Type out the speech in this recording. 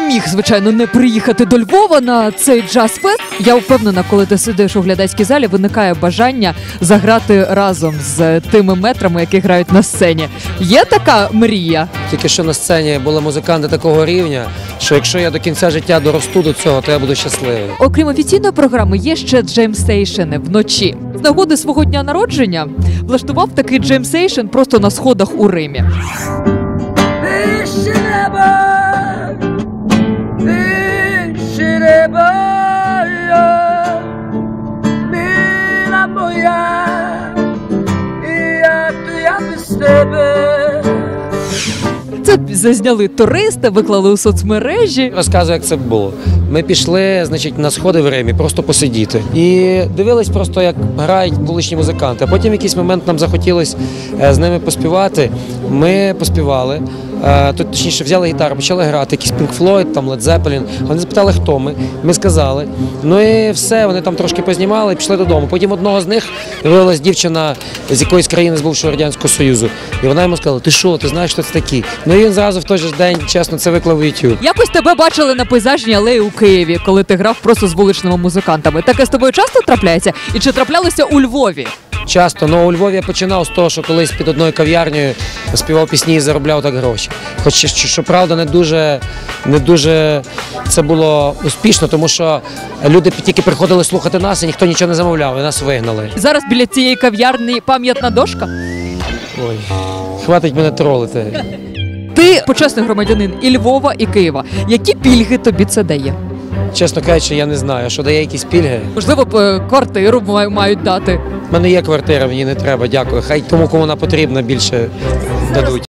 не міг, звичайно, не приїхати до Львова на цей джаз-фест. Я впевнена, коли ти сидиш у глядацькій залі, виникає бажання заграти разом з тими метрами, які грають на сцені. Є така мрія. Тільки що на сцені були музиканти такого рівня, що якщо я до кінця життя доросту до цього, то я буду щасливий. Окрім офіційної програми, є ще джемстейшени вночі. З нагоди свого дня народження влаштував такий джемстейшн просто на сходах у Римі. Зазняли туристи, виклали у соцмережі. Розказую, як це було. Ми пішли, значить, на сходи в Римі, просто посидіти. І дивились просто, як грають вуличні музиканти. А потім в якийсь момент нам захотілося е, з ними поспівати. Ми поспівали. Е, Тут точніше взяли гітару, почали грати, якийсь Pink Floyd, там Led Zeppelin. Вони запитали, хто ми. Ми сказали. Ну і все, вони там трошки познімали пішли додому. Потім одного з них виявилась дівчина з якоїсь країни з бувшого радянського союзу. І вона йому сказала: Ти що, ти знаєш, хто це такі? Ну і він зразу в той же день, чесно, це виклав в YouTube. Якось тебе бачили на пейзажній алеї у Києві, коли ти грав просто з вуличними музикантами. Таке з тобою часто трапляється? І чи траплялося у Львові? Часто, ну у Львові я починав з того, що колись під одною кав'ярнею співав пісні і заробляв так гроші. Хоч щоправда, не дуже, не дуже це було успішно, тому що люди тільки приходили слухати нас, і ніхто нічого не замовляв, і нас вигнали. Зараз біля цієї кав'ярні пам'ятна дошка. Ой, хватить мене тролити. Ти почесний громадянин і Львова, і Києва. Які пільги тобі це дає? Чесно кажучи, я не знаю, що дає якісь пільги. Можливо, б, е, квартиру мають дати. У мене є квартира, мені не треба, дякую. Хай тому, кому вона потрібна, більше дадуть.